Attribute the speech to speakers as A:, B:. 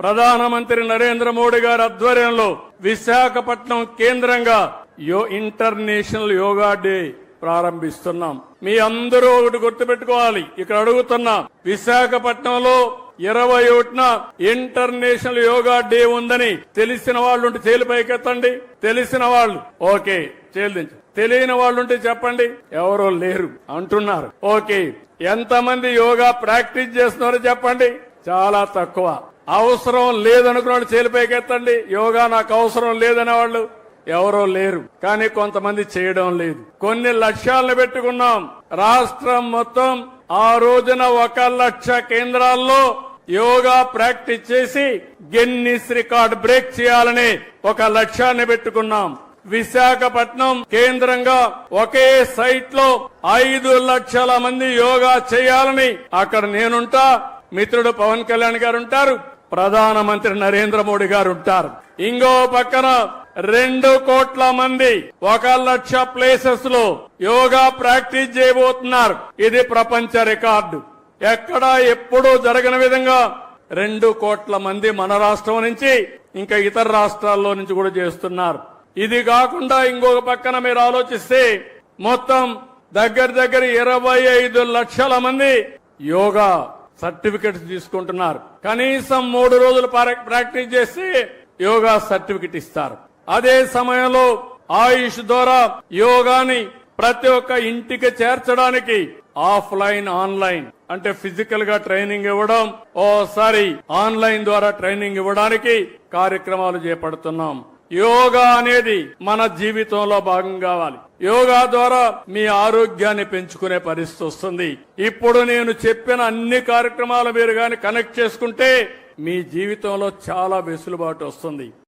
A: ప్రధానమంత్రి నరేంద్ర మోడీ గారి ఆధ్వర్యంలో విశాఖపట్నం కేంద్రంగా యో ఇంటర్నేషనల్ యోగా డే ప్రారంభిస్తున్నాం. మీ అందరూ ఒకటి గుర్తుపెట్టుకోవాలి. ఇక్కడ అడుగుతున్నా విశాఖపట్నంలో ఇరవై ఒకటిన ఇంటర్నేషనల్ యోగా డే ఉందని తెలిసిన వాళ్ళు ఉంటే చేలు పైకెత్తండి. తెలిసిన వాళ్ళు ఓకే చేల్దించు తెలియని వాళ్ళు ఉంటే చెప్పండి. ఎవరో లేరు అంటున్నారు. ఓకే ఎంతమంది యోగా ప్రాక్టీస్ చేస్తున్నారో చెప్పండి. చాలా తక్కువ. అవసరం లేదనుకున్న వాళ్ళు చేలిపైకెత్తండి యోగా నాకు అవసరం లేదనే వాళ్ళు ఎవరో లేరు. కానీ కొంతమంది చేయడం లేదు. కొన్ని లక్ష్యాలను పెట్టుకున్నాం. రాష్ట్రం మొత్తం ఆ రోజున ఒక లక్ష కేంద్రాల్లో యోగా ప్రాక్టీస్ చేసి గిన్నిస్ రికార్డ్ బ్రేక్ చేయాలని ఒక లక్ష్యాన్ని పెట్టుకున్నాం. విశాఖపట్నం కేంద్రంగా ఒకే సైట్లో ఐదు లక్షల మంది యోగా చేయాలని అక్కడ నేనుంటా. మిత్రుడు పవన్ కళ్యాణ్ గారు ఉంటారు. ప్రధానమంత్రి నరేంద్ర మోడీ గారు ఉంటారు. ఇంకో పక్కన రెండు కోట్ల మంది ఒక లక్ష ప్లేసెస్లో యోగా ప్రాక్టీస్ చేయబోతున్నారు. ఇది ప్రపంచ రికార్డు. ఎక్కడ ఎప్పుడూ జరగని విధంగా రెండు కోట్ల మంది మన రాష్ట్రం నుంచి ఇంకా ఇతర రాష్ట్రాల్లో నుంచి కూడా చేస్తున్నారు. ఇది కాకుండా ఇంకొక పక్కన మీరు ఆలోచిస్తే మొత్తం దగ్గర దగ్గర ఇరవై ఐదు లక్షల మంది యోగా సర్టిఫికెట్స్ తీసుకుంటున్నారు. కనీసం మూడు రోజులు పార- ప్రాక్టీస్ చేసి యోగా సర్టిఫికెట్ ఇస్తారు. అదే సమయంలో ఆయుష్ ద్వారా యోగాని ప్రతి ఒక్క ఇంటికి చేర్చడానికి ఆఫ్లైన్ ఆన్లైన్ అంటే ఫిజికల్గా ట్రైనింగ్ ఇవ్వడం ఓసారి ఆన్లైన్ ద్వారా ట్రైనింగ్ ఇవ్వడానికి కార్యక్రమాలు చేపడుతున్నాం. యోగా అనేది మన జీవితంలో భాగం కావాలి. యోగా ద్వారా మీ ఆరోగ్యాన్ని పెంచుకునే పరిస్థితి వస్తుంది. ఇప్పుడు నేను చెప్పిన అన్ని కార్యక్రమాలు మీరు గాని కనెక్ట్ చేసుకుంటే మీ జీవితంలో చాలా వెసులుబాటు వస్తుంది.